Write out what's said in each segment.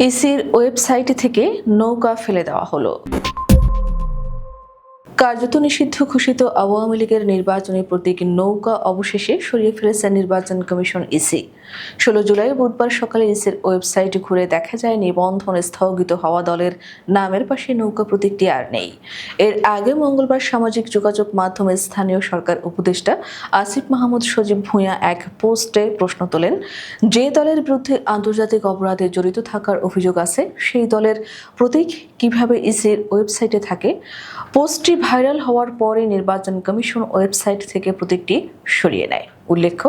ইসির ওয়েবসাইট থেকে নৌকা ফেলে দেওয়া হলো। কার্যত নিষিদ্ধ ঘোষিত আওয়ামী লীগের নির্বাচনী প্রতীক নৌকা অবশেষে সরিয়ে ফেলেছে নির্বাচন কমিশন ইসি। ষোলো জুলাই বুধবার সকালে ইসির ওয়েবসাইট ঘুরে দেখা যায় নিবন্ধন স্থগিত হওয়া দলের নামের পাশে নৌকা প্রতীকটি আর নেই। এর আগে মঙ্গলবার সামাজিক যোগাযোগ মাধ্যমে স্থানীয় সরকার উপদেষ্টা আসিফ মাহমুদ সজীব ভূঁইয়া এক পোস্টে প্রশ্ন তোলেন, যে দলের বিরুদ্ধে আন্তর্জাতিক অপরাধে জড়িত থাকার অভিযোগ আছে, সেই দলের প্রতীক কীভাবে ইসির ওয়েবসাইটে থাকে? পোস্টটি ভাইরাল হওয়ার পরে নির্বাচন কমিশন ওয়েবসাইট থেকে প্রতীকটি সরিয়ে নেয়। উল্লেখ্য,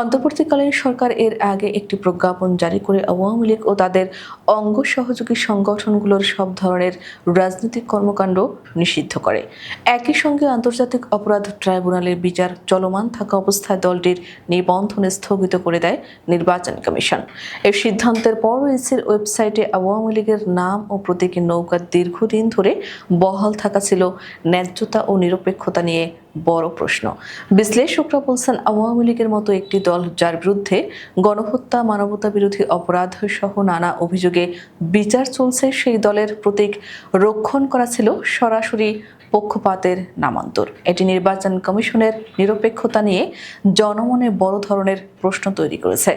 অন্তর্বর্তীকালীন সরকার এর আগে একটি প্রজ্ঞাপন জারি করে আওয়ামী লীগ ও তাদের অঙ্গ সহযোগী সংগঠনগুলোর সব ধরনের রাজনৈতিক কর্মকাণ্ড নিষিদ্ধ করে। একই সঙ্গে আন্তর্জাতিক অপরাধ ট্রাইব্যুনালের বিচার চলমান থাকা অবস্থায় দলটির নিবন্ধন স্থগিত করে দেয় নির্বাচন কমিশন। এর সিদ্ধান্তের পর ইসির ওয়েবসাইটে আওয়ামী লীগের নাম ও প্রতীকী নৌকা দীর্ঘদিন ধরে বহাল থাকা ছিল ন্যায্যতা ও নিরপেক্ষতা নিয়ে বড় প্রশ্ন। বিশ্লেষকরা বলছেন, আওয়ামী লীগের মতো একটি দল যার বিরুদ্ধে গণহত্যা, মানবতা বিরোধী অপরাধ সহ নানা অভিযোগে বিচার চলছে, সেই দলের প্রতীক রক্ষণ করা ছিল সরাসরি পক্ষপাতের নামান্তর। এটি নির্বাচন কমিশনের নিরপেক্ষতা নিয়ে জনমনে বড় ধরনের প্রশ্ন তৈরি করেছে।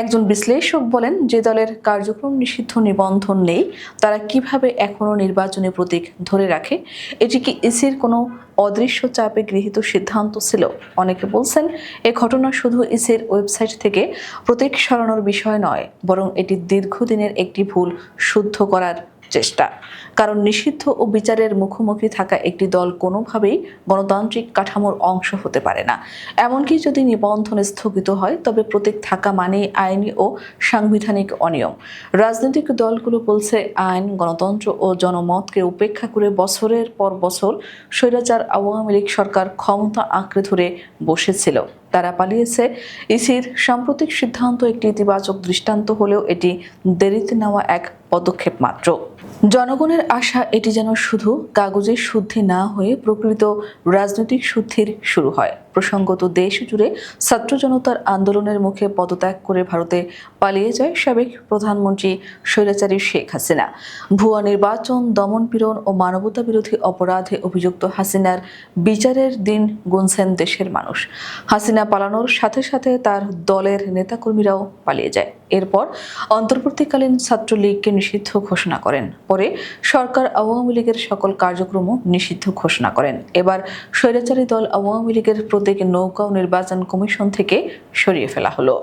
একজন বিশ্লেষক বলেন, যে দলের কার্যক্রম নিষিদ্ধ নিবন্ধন নেই, তারা কীভাবে এখনও নির্বাচনী প্রতীক ধরে রাখে? এটি কি ইসির কোনো অদৃশ্য চাপে গৃহীত সিদ্ধান্ত ছিল। অনেকে বলছেন, এ ঘটনা শুধু ইসের ওয়েবসাইট থেকে প্রতীক সরানোর বিষয় নয়, বরং এটি দীর্ঘদিনের একটি ভুল শুদ্ধ করার চেষ্টা। কারণ নিষিদ্ধ ও বিচারের মুখোমুখি থাকা একটি দল কোনোভাবেই গণতান্ত্রিক কাঠামোর অংশ হতে পারে না। এমনকি যদি নিবন্ধন স্থগিত হয়, তবে প্রতীক থাকা মানেই আইনি ও সাংবিধানিক অনিয়ম। রাজনৈতিক দলগুলো বলছে, আইন, গণতন্ত্র ও জনমতকে উপেক্ষা করে বছরের পর বছর স্বৈরাচার আওয়ামী লীগ সরকার ক্ষমতা আঁকড়ে ধরে বসেছিল। তারা পালিয়েছে। ইসির সাম্প্রতিক সিদ্ধান্ত একটি ইতিবাচক দৃষ্টান্ত হলেও এটি দেরিতে নেওয়া এক পদক্ষেপ মাত্র। জনগণের আশা এটি যেন শুধু কাগজের শুদ্ধি না হয়ে প্রকৃত রাজনৈতিক শুদ্ধির শুরু হয়। প্রসঙ্গত দেশ জুড়ে ছাত্র জনতার আন্দোলনের মুখে পদত্যাগ করে ভারতে পালিয়ে যায় সাবেক প্রধানমন্ত্রী স্বৈরাচারী শেখ হাসিনা। ভুয়া নির্বাচন দমনপীড়ন ও মানবতা বিরোধী অপরাধে অভিযুক্ত হাসিনার বিচারের দিন গুনছেন দেশের মানুষ। হাসিনা পালানোর সাথে সাথে তার দলের নেতাকর্মীরাও পালিয়ে যায়। এরপর অন্তর্বর্তীকালীন ছাত্রলীগকে নিষিদ্ধ ঘোষণা করেন। পরে সরকার আওয়ামী লীগের সকল কার্যক্রমও নিষিদ্ধ ঘোষণা করেন। এবার স্বৈরাচারী দল আওয়ামী লীগের প্রতীক নৌকা ও নির্বাচন কমিশন থেকে সরিয়ে ফেলা হলো।